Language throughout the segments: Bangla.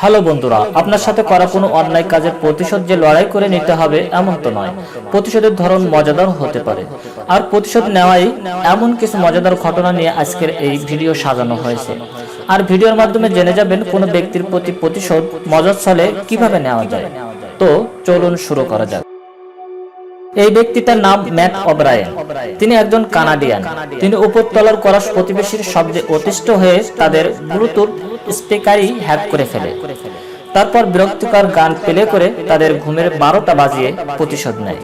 হ্যালো বন্ধুরা, আপনার সাথে করা কোনো অন্যায় কাজের প্রতিশোধ যে লড়াই করে নিতে হবে এমন তো নয়। প্রতিশোধের ধরন মজাদার হতে পারে। আর প্রতিশোধ নেওয়াই এমন কিছু মজাদার ঘটনা নিয়ে আজকের এই ভিডিও সাজানো হয়েছে। আর ভিডিওর মাধ্যমে জেনে যাবেন কোনো ব্যক্তির প্রতি প্রতিশোধ মজার ছলে কীভাবে নেওয়া যায়। তো চলুন শুরু করা যাক। এই ব্যক্তিটার নাম ম্যাট অব্রায়েন তিনি একজন কানাডিয়ান। তিনি উপরতলার করা প্রতিবেশীর শব্দে অতিষ্ঠ হয়ে তাদের ব্লুটুথ স্পিকারই হ্যাক করে ফেলে। তারপর বিরক্তিকর গান প্লে করে তাদের ঘুমের বারোটা বাজিয়ে প্রতিশোধ নেয়।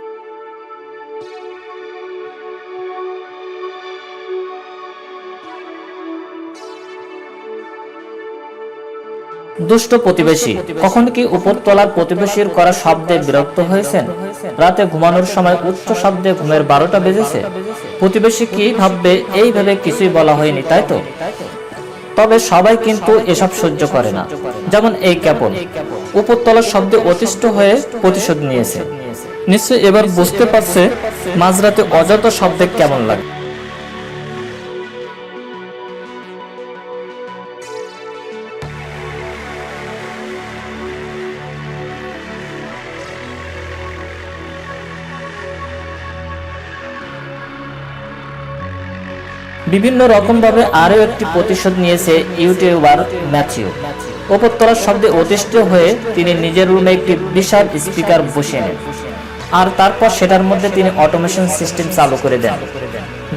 দুষ্ট প্রতিবেশী, কখন কি উপরতলার প্রতিবেশীর করা শব্দে বিরক্ত হয়েছেন? রাতে ঘুমানোর সময় উচ্চ শব্দে ঘুমের বারোটা বেজেছে। প্রতিবেশী কি ভাববে? এইভাবে কিছুই বলা হয়নি, তাই তো? তবে সবাই কিন্তু এসব সহ্য করে না। যেমন এই ক্যাপল উপরতলার শব্দে অতিষ্ঠ হয়ে প্রতিশোধ নিয়েছে। নিশ্চয় এবার বুঝতে পারছে মাঝরাতে অযথা শব্দে কেমন লাগে। বিভিন্ন রকম ভাবে আরও একটি প্রতিশোধ নিয়েছে ইউটিউবার ম্যাথিউ। ওপরতলার শব্দে অতিষ্ঠ হয়ে তিনি নিজের রুমে একটি বিশাল স্পিকার বসিয়ে নেন। আর তারপর সেটার মধ্যে তিনি অটোমেশন সিস্টেম চালু করে দেন।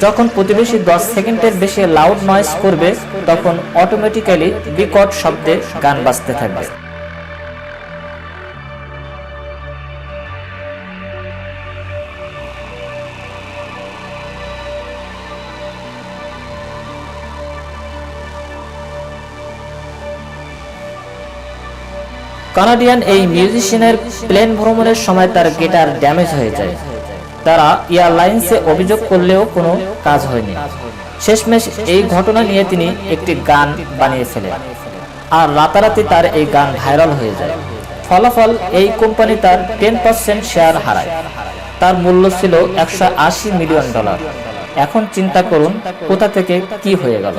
যখন প্রতিবেশী দশ সেকেন্ডের বেশি লাউড নয়েজ করবে, তখন অটোমেটিক্যালি বিকট শব্দে গান বাজতে থাকবে। কানাডিয়ান এই মিউজিশিয়ানের প্লেন ভ্রমণের সময় তার গিটার ড্যামেজ হয়ে যায়। তারা এয়ারলাইন্সে অভিযোগ করলেও কোনো কাজ হয়নি। শেষমেশ এই ঘটনা নিয়ে তিনি একটি গান বানিয়ে ফেলেন। আর রাতারাতি তার এই গান ভাইরাল হয়ে যায়। ফলাফল, এই কোম্পানি তার টেন পার্সেন্ট শেয়ার হারায়। তার মূল্য ছিল একশো আশি মিলিয়ন ডলার। এখন চিন্তা করুন কোথা থেকে কি হয়ে গেল।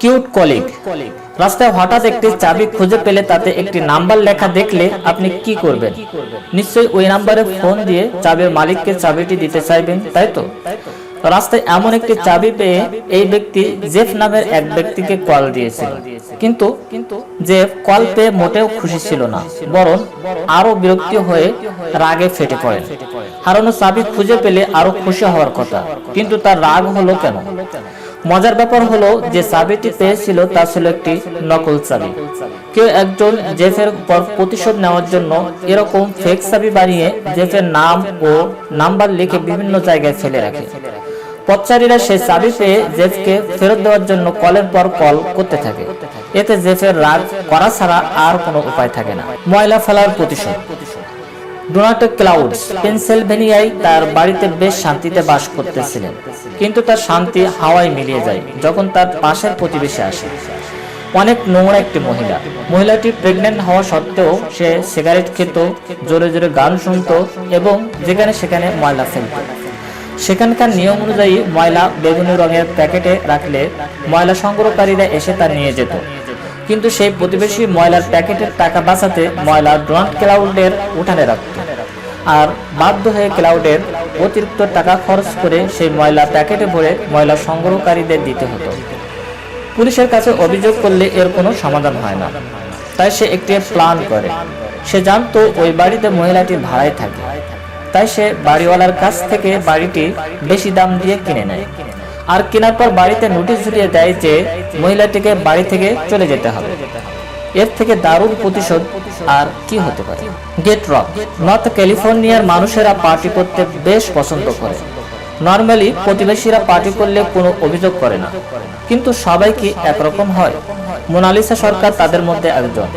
Cute colleague. রাস্তায় হঠাৎ একটি চাবি খুঁজে পেলে তাতে একটি নাম্বার লেখা দেখলে আপনি কি করবেন? নিশ্চয়ই ওই নাম্বারে ফোন দিয়ে চাবির মালিককে চাবিটি দিতে চাইবেন তাই তো? রাস্তায় এমন একটি চাবি পেয়ে এই ব্যক্তি জেফ নামের এক ব্যক্তিকে কল দিয়েছিল। কিন্তু জেফ কল পেয়ে মোটেও খুশি ছিল না বরং আরও বিরক্তি হয়ে রাগে ফেটে পড়েন। হারানো চাবি খুঁজে পেলে আরও খুশি হওয়ার কথা। কিন্তু তার রাগ হলো কেন মজার ব্যাপার হলো যে চাবিটি পেয়েছিল তা ছিল একটি নকল চাবি কেউ একজন জেফের পর প্রতিশোধ নেওয়ার জন্য এরকম ফেক চাবি বানিয়ে জেফের নাম ও নাম্বার লিখে বিভিন্ন জায়গায় ফেলে রাখে। পথচারীরা সেই চাবি পেয়ে জেফকে ফেরত দেওয়ার জন্য কলের পর কল করতে থাকে। এতে জেফের রাগ করা ছাড়া আর কোনো উপায় থাকে না। ময়লা ফেলার প্রতিশোধ। ডোনাল্ড ক্লাউডস পেনসিলভেনিয়ায় তার বাড়িতে বেশ শান্তিতে বাস করতেছিলেন। কিন্তু তার শান্তি হাওয়ায় মিলিয়ে যায়, যখন তার পাশের প্রতিবেশী আসে। অনেক নোংরা একটি মহিলা। মহিলাটি প্রেগনেন্ট হওয়া সত্ত্বেও সে সিগারেট খেত, জোরে জোরে গান শুনত এবং যেখানে সেখানে ময়লা ফেলত। সেখানকার নিয়ম অনুযায়ী ময়লা বেগুনি রঙের প্যাকেটে রাখলে ময়লা সংগ্রহকারীরা এসে তা নিয়ে যেত। কিন্তু সেই প্রতিবেশী ময়লার প্যাকেটের টাকা বাঁচাতে ময়লা ডোনাল্ড ক্লাউডের উঠানে রাখত। আর বাধ্য হয়ে ক্লাউডের অতিরিক্ত টাকা খরচ করে সেই ময়লা প্যাকেটে ভরে ময়লা সংগ্রহকারীদের দিতে হতো। পুলিশের কাছে অভিযোগ করলে এর কোনো সমাধান হয় না। তাই সে একটি প্ল্যান করে। সে জানতো ওই বাড়িতে মহিলাটি ভাড়ায় থাকে। তাই সে বাড়িওয়ালার কাছ থেকে বাড়িটি বেশি দাম দিয়ে কিনে নেয়। আর কেনার পর বাড়িতে নোটিশ ঝুলিয়ে দেয় যে মহিলাটিকে বাড়ি থেকে চলে যেতে হবে। এর থেকে দারুণ প্রতিশোধ আর কি হতে পারে? গেট রক নর্থ ক্যালিফোর্নিয়ার মানুষেরা পার্টি করতে বেশ পছন্দ করে। নর্মালি প্রতিবেশীরা পার্টি করলে কোনো অভিযোগ করে না। কিন্তু সবাই কি একরকম হয়? মোনালিসা সরকার তাদের মধ্যে একজন।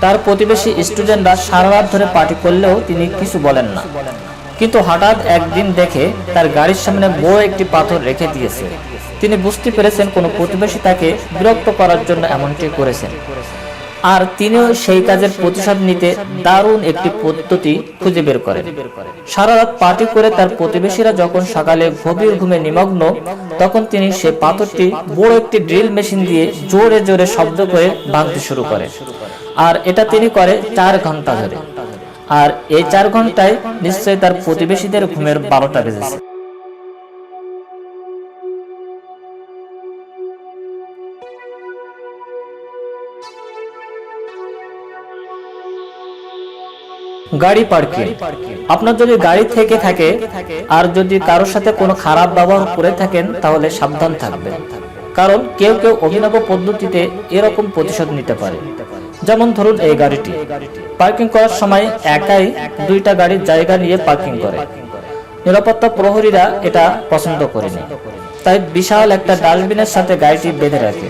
তার প্রতিবেশী স্টুডেন্টরা সারা রাত ধরে পার্টি করলেও তিনি কিছু বলেন না। কিন্তু হঠাৎ একদিন দেখে তার গাড়ির সামনে বড় একটি পাথর রেখে দিয়েছে। তিনি বুঝতে পেরেছেন কোনো প্রতিবেশী তাকে বিরক্ত করার জন্য এমনটি করেছেন। আর তিনিও সেই কাজের প্রতিশোধ নিতে দারুণ একটি পদ্ধতি খুঁজে বের করেন। সারা রাত পার্টি করে তার প্রতিবেশীরা যখন সকালে গভীর ঘুমে নিমগ্ন, তখন তিনি সে পাথরটি বড় একটি ড্রিল মেশিন দিয়ে জোরে জোরে শব্দ করে ভাঙতে শুরু করে। আর এটা তিনি করে চার ঘণ্টা ধরে। আর এই চার ঘন্টায় নিশ্চয়ই তার প্রতিবেশীদের ঘুমের বারোটা বেজেছে। গাড়ি পার্কিং। আপনার যদি গাড়ি থেকে থাকে আর যদি কারোর সাথে কোনো খারাপ ব্যবহার করে থাকেন তাহলে সাবধান থাকবেন। কারণ কেউ কেউ অভিনব পদ্ধতিতে এরকম প্রতিশোধ নিতে পারে। যেমন ধরুন এই গাড়িটি। পার্কিং করার সময় একাই দুইটা গাড়ির জায়গা নিয়ে পার্কিং করে। নিরাপত্তা প্রহরীরা এটা পছন্দ করেনি তাই বিশাল একটা ডাস্টবিনের সাথে গাড়িটি বেঁধে রাখে।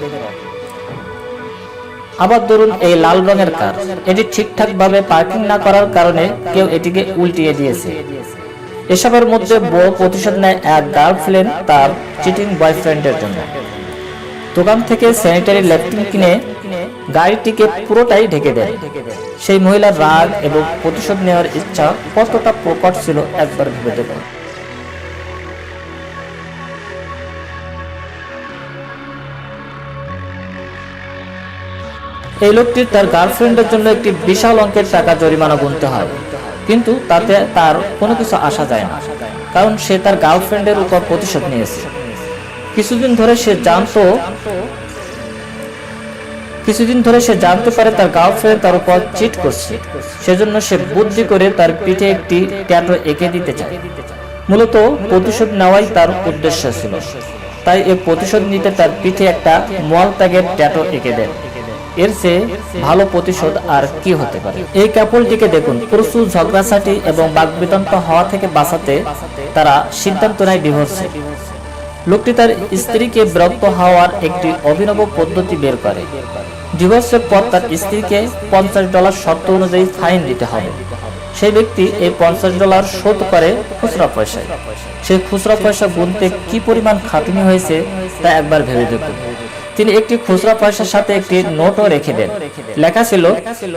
আবার ধরুন এই লাল রঙের কার। এটি ঠিকঠাক ভাবে পার্কিং না করার কারণে কেউ এটিকে উল্টিয়ে দিয়েছে। এসবের মধ্যে বড় প্রতিশোধ নেয় এক গার্লফ্রেন্ড তার চিটিং বয়ফ্রেন্ডের জন্য। দোকান থেকে স্যানিটারি ল্যাপটিন কিনে গাড়িটিকে পুরোটাই ঢেকে দেয় সেই মহিলার রাগ এবং প্রতিশোধ নেওয়ার ইচ্ছা কতটা প্রকট ছিল একবার ভেবে দেখুন। এই লোকটির তার গার্লফ্রেন্ডের জন্য একটি বিশাল অঙ্কের টাকা জরিমানা গুনতে হয়। কিন্তু তাতে তার কোনো কিছু আসা যায় না, কারণ সে তার গার্লফ্রেন্ডের উপর প্রতিশোধ নিয়েছে। কিছুদিন ধরে সে জানতো কিছুদিন ধরে সে জানতে পারে তার গার্লফ্রেন্ড তার উপর চিট করছে। সেজন্য সে বুদ্ধি করে তার পিঠে একটি ট্যাটু এঁকে দিতে চায়। মূলত প্রতিশোধ নেওয়াই তার উদ্দেশ্য ছিল। তাই এই প্রতিশোধ নিতে তার পিঠে একটা মল ত্যাগের ট্যাটু এঁকে দেয় এর চেয়ে ভালো প্রতিশোধ আর কি হতে পারে? এই কাপলটিকে দেখুন, প্রচুর ঝগড়াঝাটি এবং বাকবিতন্ত হওয়া থেকে বাঁচাতে তারা সিদ্ধান্ত নেয় ডিভোর্সে লোকটি তার স্ত্রীকে বিরক্ত হওয়ার একটি অভিনব পদ্ধতি বের করে। ডিভোর্সের পর তার স্ত্রীকে পঞ্চাশ ডলার শর্ত অনুযায়ী ফাইন দিতে হবে। সেই ব্যক্তি এই পঞ্চাশ ডলার শোধ করে খুচরা পয়সায়। সেই খুচরা পয়সা গুনতে কি পরিমাণ খাটুনি হয়েছে তা একবার ভেবে দেখুন। তিনি একটি খুচরা পয়সার সাথে একটি নোটও রেখে দেন। লেখা ছিল,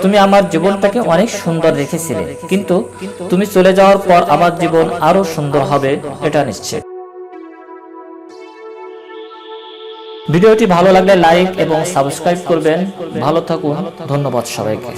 তুমি আমার জীবনটাকে অনেক সুন্দর রেখেছিলে, কিন্তু তুমি চলে যাওয়ার পর আমার জীবন আরও সুন্দর হবে, এটা নিশ্চিত। ভিডিওটি ভালো লাগলে লাইক এবং সাবস্ক্রাইব করবেন। ভালো থাকুন। ধন্যবাদ সবাইকে।